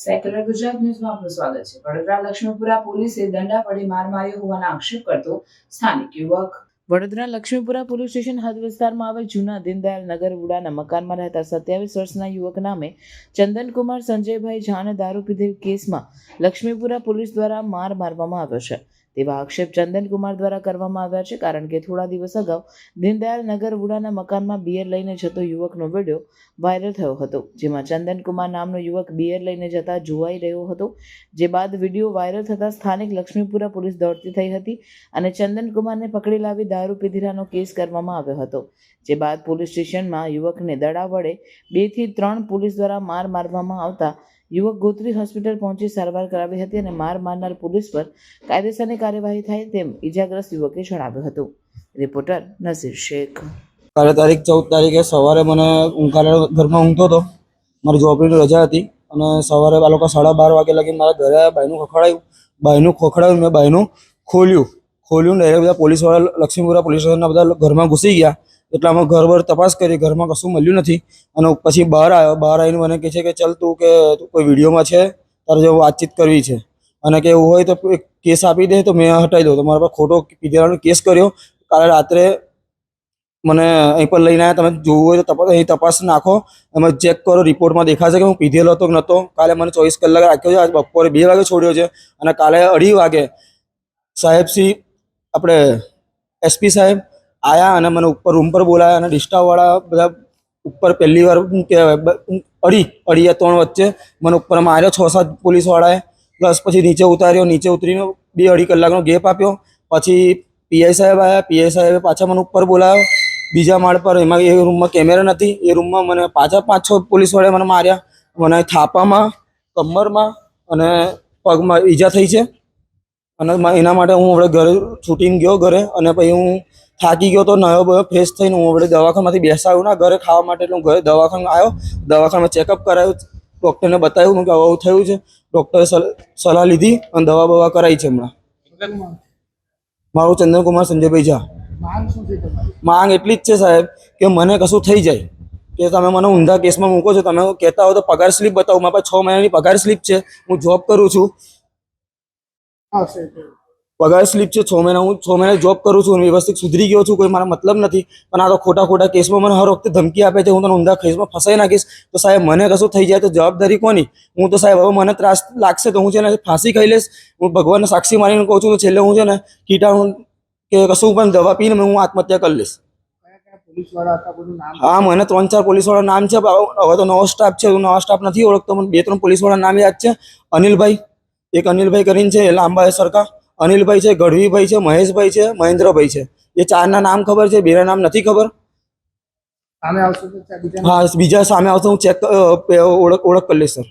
Secular Gujarat ન્યૂઝમાં આપનું સ્વાગત છે. વડોદરા લક્ષ્મીપુરા પોલીસે દંડા વડે માર માર્યો હોવાના આક્ષેપ કરતો સ્થાનિક યુવક. વડોદરા લક્ષ્મીપુરા પોલીસ સ્ટેશન હદ વિસ્તારમાં આવેલ જૂના દીનદયાલ નગર વુડાના મકાનમાં રહેતા સત્યાવીસ વર્ષના યુવક નામે ચંદનકુમાર સંજયભાઈ ઝાને દારૂ પીધેલ કેસમાં લક્ષ્મીપુરા પોલીસ દ્વારા માર મારવામાં આવ્યો છે. તેવા આક્ષેપ ચંદનકુમાર દ્વારા કરવામાં આવ્યા છે, કારણ કે થોડા દિવસ અગાઉ દીનદયાલ નગર વુડાના મકાનમાં બિયર લઈને જતો યુવકનો વીડિયો વાયરલ થયો હતો, જેમાં ચંદનકુમાર નામનો યુવક બિયર લઈને જતા જોવાઈ રહ્યો હતો, જે બાદ વીડિયો વાયરલ થતાં સ્થાનિક લક્ષ્મીપુરા પોલીસ દોડતી થઈ હતી અને ચંદનકુમારને પકડી લાવી દારૂ પીધીરાનો કેસ કરવામાં આવ્યો હતો, જે બાદ પોલીસ સ્ટેશનમાં યુવકને દડા વડે બેથી ત્રણ પોલીસ દ્વારા માર મારવામાં આવતા યુવક ગોત્રી હોસ્પિટલ પહોંચી સારવાર કરાવી હતી અને માર મારનાર પોલીસ પર કાયદેસરની કાર્યવાહી થાય તેમ ઇજાગ્રસ્ત યુવકે જણાવ્યું હતું. રિપોર્ટર નસીર શેખ. કાલે તારીખ ચૌદ તારીખે સવારે મને હું ઘરમાં ઊંઘતો હતો. મારી જોબની રજા હતી અને સવારે આ લોકો સાડા બાર વાગે લગી મારા ઘરે બાયનું ખખડાયું, બાયનું ખોખડાયું મેં બાયનું ખોલ્યું. ખોલ્યું ને બધા પોલીસવાળા લક્ષ્મીપુરા પોલીસ સ્ટેશનના બધા ઘરમાં ઘૂસી ગયા. એટલે અમે ઘર બર તપાસ કરી, ઘરમાં કશું મળ્યું નથી. અને પછી બહાર આવ્યો, બહાર આવીને મને કહે છે કે, ચાલ તું કે, તું કોઈ વિડીયોમાં છે? તારે જો વાતચીત કરવી છે. અને કે એવું હોય તો કેસ આપી દે તો મેં હટાવી દઉં. તો મારા પર ખોટો પીધેલાનો કેસ કર્યો. કાલે રાત્રે મને અહીં પર લઈને આવ્યા. તમે જોવું હોય તો તપાસ, અહીં તપાસ નાખો. અમે ચેક કરો, રિપોર્ટમાં દેખાશે કે હું પીધેલો હતો કે નહોતો. કાલે મને ચોવીસ કલાક રાખ્યો છે. આજ બપોરે બે વાગે છોડ્યો છે. અને કાલે અઢી વાગે સાહેબશ્રી આપણે એસપી સાહેબ આયા અને મને ઉપર રૂમ પર બોલાયા અને ડિસ્ટાવાળા બધા ઉપર પહેલી વાર અડી અઢી અઢી ત્રણ વચ્ચે મને ઉપર માર્યો છ સાત પોલીસવાળાએ. પ્લસ પછી નીચે ઉતાર્યો, નીચે ઉતરીને બે અઢી કલાકનો ગેપ આપ્યો. પછી પીઆઈ સાહેબ આવ્યા પીઆઈ સાહેબે પાછા મને ઉપર બોલાવ્યો બીજા માળ પર, એમાં એ રૂમમાં કેમેરા નથી, એ રૂમમાં મને પાછા પાંચ છ પોલીસવાળાએ મને માર્યા. મને થાપામાં, કમરમાં અને પગમાં ઈજા થઈ છે. અને એના માટે હું હવે ઘરે છૂટીને ગયો ઘરે અને પછી હું થાકી ગયો તો નયો બયો ફ્રેશ થઈને હું હવે દવાખાનામાંથી બેસાડ્યું. ના ઘરે ખાવા માટે એટલે હું ઘરે દવાખાને આવ્યો. દવાખાનામાં ચેકઅપ કરાયું. ડૉક્ટરને બતાવ્યું કે આવું થયું છે. ડૉક્ટરે સલ- સલાહ લીધી અને દવા બવા કરાવી છે હમણાં. મારું ચંદનકુમાર સંજયભાઈ ઝા. માંગ એટલી જ છે સાહેબ કે મને કશું થઈ જાય. કે તમે મને ઊંધા કેસમાં મૂકો છો. તમે કહેતા હો તો પગાર સ્લીપ બતાવો. મારા પાસે છ મહિનાની પગાર સ્લીપ છે. હું જોબ કરું છું. પગાર સ્લીપ છે છ મહિના હું છ મહિના જોબ કરું છું વ્યવસ્થિત સુધરી ગયો છું કોઈ મારા મતલબ નથી. પણ આ તો ખોટા ખોટા કેસમાં મને હર વખતે ધમકી આપે છે હું તને ઊંધા કેસમાં ફસાઈ નાખીશ. તો સાહેબ મને કશું થઈ જાય તો જવાબદારી કોની? હું તો સાહેબ હવે મને ત્રાસ લાગશે તો હું છે ને ફાંસી ખાઈ લઈશ. હું ભગવાનને સાક્ષી મારીને કહું છું તો છેલ્લે હું છે ને કીટાણુ કે કશું પણ દવા પીને હું આત્મહત્યા કરી લઈશ. હા મને ત્રણ ચાર પોલીસવાળા નામ છે હવે તો નવો સ્ટાફ છે હું નવા સ્ટાફ નથી ઓળખતો મને બે ત્રણ પોલીસવાળા નામ યાદ છે. અનિલભાઈ એક અનિલભાઈ કરીને છે એ લાંબા સરખા. અનિલભાઈ છે ગઢવીભાઈ છે મહેશભાઈ છે મહેન્દ્રભાઈ છે. એ ચારના નામ ખબર છે બેના નામ નથી ખબર? સામે આવશે હા બીજા સામે આવશે હું ચેક ઓળખ ઓળખ કરી લઈશ સર.